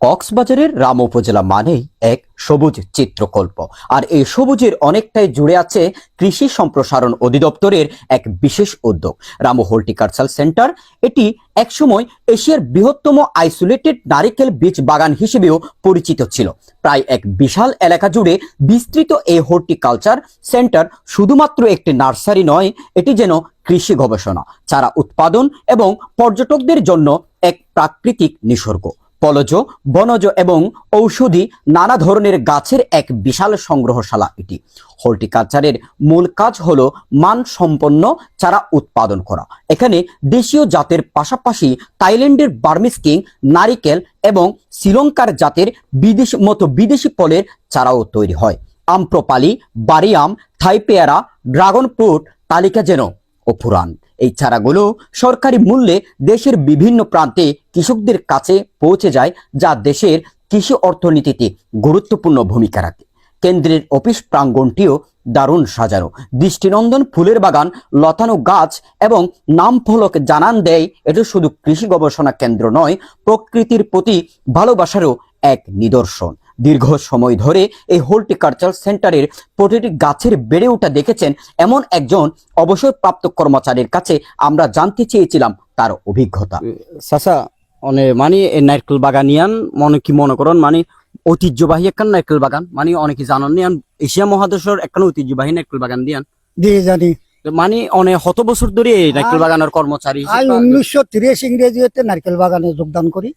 কক্সবাজারের রাম উপজেলা মানেই এক সবুজ চিত্রকল্প। আর এই সবুজের অনেকটাই জুড়ে আছে কৃষি সম্প্রসারণ অধিদপ্তরের এক বিশেষ উদ্যোগ। রামু হর্টিকালচার সেন্টার এটি একসময় এশিয়ার বৃহত্তম আইসোলেটেড নারিকেল বীজ বাগান হিসেবেও পরিচিত ছিল। প্রায় এক বিশাল এলাকা জুড়ে বিস্তৃত এই হর্টিকালচার সেন্টার শুধুমাত্র একটি নার্সারি নয়, এটি যেন কৃষি গবেষণা, চারা উৎপাদন এবং পর্যটকদের জন্য এক প্রাকৃতিক নিসর্গ। পলজ বনজ এবং ঔষধি নানা ধরনের গাছের এক বিশাল সংগ্রহশালা এটি। হর্টিকালচারের মূল কাজ হলো মানসম্পন্ন চারা উৎপাদন করা। এখানে দেশীয় জাতের পাশাপাশি থাইল্যান্ডের বার্মিস কিং নারিকেল এবং শ্রীলঙ্কার জাতের বিদেশি, মতো বিদেশি ফলের চারাও তৈরি হয়। আমপ্রপালি বারিয়াম থাই পেয়ারা ড্রাগন ফ্রুট তালিকা যেন অপুরাণ এই চারাগুলো সরকারি মূল্যে দেশের বিভিন্ন প্রান্তে কৃষকদের কাছে পৌঁছে যায়, যা দেশের কৃষি অর্থনীতিতে গুরুত্বপূর্ণ ভূমিকা রাখে। কেন্দ্রের অফিস প্রাঙ্গণটিও দারুণ সাজানো। দৃষ্টিনন্দন ফুলের বাগান, লতানো গাছ এবং নাম ফলক জানান দেয়, এটা শুধু কৃষি গবেষণা কেন্দ্র নয়, প্রকৃতির প্রতি ভালোবাসারও এক নিদর্শন। দীর্ঘ সময় ধরে এই হর্টিকালচার সেন্টারের প্রতিটি গাছের বেড়ে ওঠা দেখেছেন এমন একজন অবসরপ্রাপ্ত কর্মচারীর কাছে আমরা জানতে চেয়েছিলাম তার অভিজ্ঞতা। সাসা মানে মানে এই নারকেল বাগানিয়ান মনে কি মনে করেন? মানে ঐতিহ্যবাহী একখান নারকেল বাগান। মানে অনেকে জানান নিয়ান এশিয়া মহাদেশের একখান ঐতিহ্যবাহী নারকেল বাগান দিয়ান দিয়ে জানি। মানে অনেক শত বছর ধরে এই নারকেল বাগানের কর্মচারী আই হিসেবে- উনিশশো তিরিশ ইংরেজিতে নারকেল বাগানে যোগদান করি।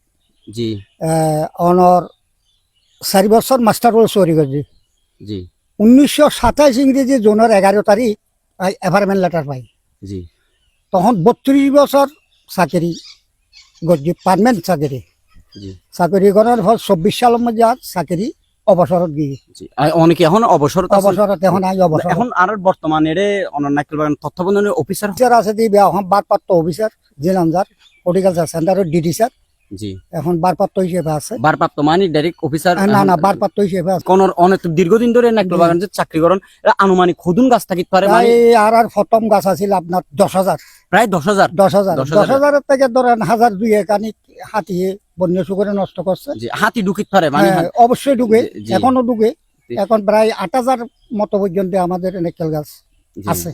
জি। আহ, অনর চারি বছর মাস্টার রোল চুরি করছি জি। উনিশশো সাতাইশ ইংরেজি জুনের এগারো তারিখ এভারমেন্ট লেটার পাই জি। তখন বত্রিশ বছর চাকরি করছি পারমানেন্ট চাকরি চাকরি করার পর চব্বিশ সালের মধ্যে আর চাকরি অবসরত গিয়ে। জি। আর অনেকে এখন অবসর অবসরত এখন আই অবসর এখন আর বর্তমানে রে অনার নারকেল বাগান তত্ত্বাবধানের অফিসার আছে দি এখন বারপাত্র অফিসার জেলামজার হর্টিকালচার সেন্টারের ডিডি স্যার জি। এখন বারপাত্র হিসেবে আছে। বারপ্রাপ্ত মানে ডাইরেক্ট অফিসার না না বারপাত্র হিসেবে আছে। কোন অনেক দীর্ঘদিন ধরে নারকেল বাগান যে চাকরি করেন আনুমানিক খুদুন গাছ থাকিতে পারে? মানে আর আর প্রথম গাছ আছিল আপনার দশ হাজার। প্রায় দশ হাজার? দশ হাজার। দশ হাজারের। থেকে ধরেন হাজার দুই একানি হাতিয়ে বন্য শুকুরে নষ্ট করছে। হাতি ঢুকিত পারে মানে হ্যাঁ, অবশ্যই জি। এখনও ডুবে এখন প্রায় আট হাজার মতো পর্যন্ত আমাদের নারকেল গাছ। আছে।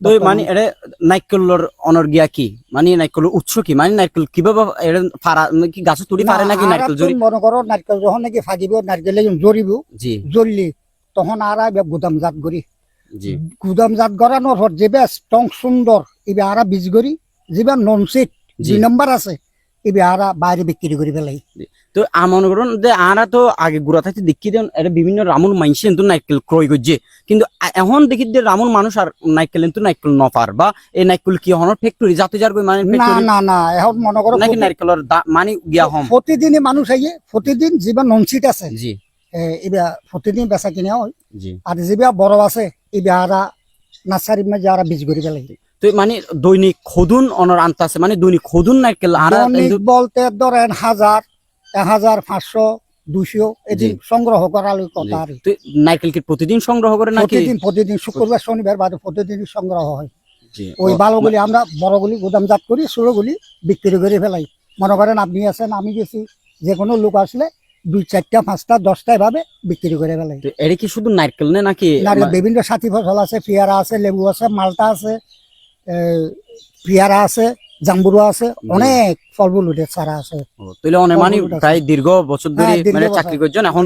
তো মানে এটা নাইকেলর অনর গিয়া কি? মানে নাইকেলের উৎস কি? মানে নাইকেল কীভাবে এটা ফারা মানে কি গাছ তুলি পারে নাকি নাইকেল মনে করো নারকেল যখন নাকি ফাগিব নারকেল জরিব জি। জ্বললি তখন আর গুদাম জাত করি। জি। গুদাম জাত গড়ানোর পর যেবা স্টং সুন্দর এবার আরা বীজ করি যেবা নন সেট জি। দুই নম্বর আছে। এবার আরা বাইরে বিক্রি করি পেলাই তো আমন করুন যে আরা তো আগে গুড়া থাকতে দেখি দেন এটা বিভিন্ন মাইনসে কিন্তু নাইকেল ক্রয় করছে। কিন্তু এখন দেখি যে রামুন মানুষ আর নাইকেল কিন্তু নাইকেল নফার বা এই নাইকেল কি হন ফ্যাক্টরি যাতে যার কই মানে না না না এখন মনে করো নাকি প্রতি- নাইকেলের দা- মানে গিয়া হম? প্রতিদিনই মানুষ আইয়ে প্রতিদিন যেবা নন সিট আছে জি। এ, এবার প্রতিদিন বেচা কিনা হয়। জি। আর যেবা বড় আছে এবার আরা নার্সারির মাঝে আরা বীজ করি পেলাই তো মানে দৈনিক খদুন অনর আনতে আছে। মানে দৈনিক খদুন দৈনিক বলতে ধরেন হাজার হাজার পাঁচশো দুশো এদিন জি। সংগ্রহ করার কথা আর তো নারকেল কি প্রতিদিন সংগ্রহ করে নাকি? প্রতিদিন প্রতিদিন শুক্রবার শনিবার বাদে প্রতিদিন সংগ্রহ হয়। ওই ও, আমরা বড়গুলি গুদামজাত করি ছোটগুলি বিক্রি করে ফেলাই। মনে করেন আপনি আছেন আমি গেছি যে কোনো লোক আসলে দুই চারটা পাঁচটা দশটা এভাবে বিক্রি করে ফেলাই। এটা কি শুধু নারকেল নে নাকি? নারকেল বিভিন্ন সাথী ফসল আছে পেয়ারা আছে লেবু আছে মালটা আছে পেয়ারা আছে জাম্বুরু আছে অনেক ফলমূল উঠে চারা আছে। অনেক মানে প্রায় দীর্ঘ বছর ধরে হ্যাঁ, মানে চাকরি করছেন এখন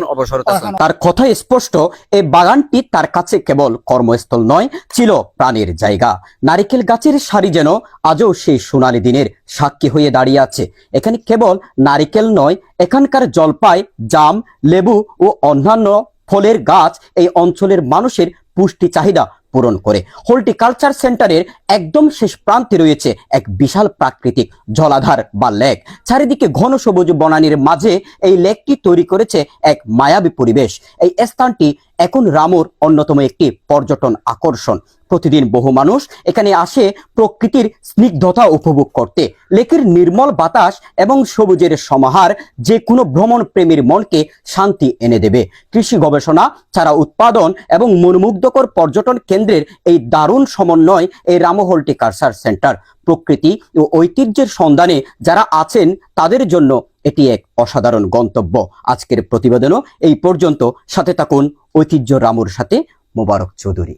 এখন- তার কথাই স্পষ্ট এই বাগানটি তার কাছে কেবল কর্মস্থল নয় ছিল প্রাণের জায়গা। নারিকেল গাছের সারি যেন আজও সেই সোনালি দিনের সাক্ষী হয়ে দাঁড়িয়ে আছে। এখানে কেবল নারিকেল নয় এখানকার জলপাই জাম লেবু ও অন্যান্য ফলের গাছ এই অঞ্চলের মানুষের পুষ্টি চাহিদা পূরণ করে। হর্টিকালচার সেন্টারের একদম শেষ প্রান্তে রয়েছে এক বিশাল প্রাকৃতিক জলাধার বা লেক। চারিদিকে ঘন সবুজ বনানীর মাঝে এই লেকটি তৈরি করেছে এক মায়াবী পরিবেশ। এই স্থানটি এখন রামুর অন্যতম একটি পর্যটন আকর্ষণ। প্রতিদিন বহু মানুষ এখানে আসে প্রকৃতির স্নিগ্ধতা উপভোগ করতে। লেকের নির্মল বাতাস এবং সবুজের সমাহার যে কোনো ভ্রমণ প্রেমীর মনকে শান্তি এনে দেবে। কৃষি গবেষণা, চারা উৎপাদন এবং মনোমুগ্ধকর পর্যটন কেন্দ্রের এই দারুণ সমন্বয় এই রামহল্টি কালচার সেন্টার। প্রকৃতি ও ঐতিহ্যের সন্ধানে যারা আছেন তাদের জন্য এটি এক অসাধারণ গন্তব্য। আজকের প্রতিবেদনও এই পর্যন্ত। সাথে থাকুন ঐতিহ্য রামুর সাথে মোবারক চৌধুরী।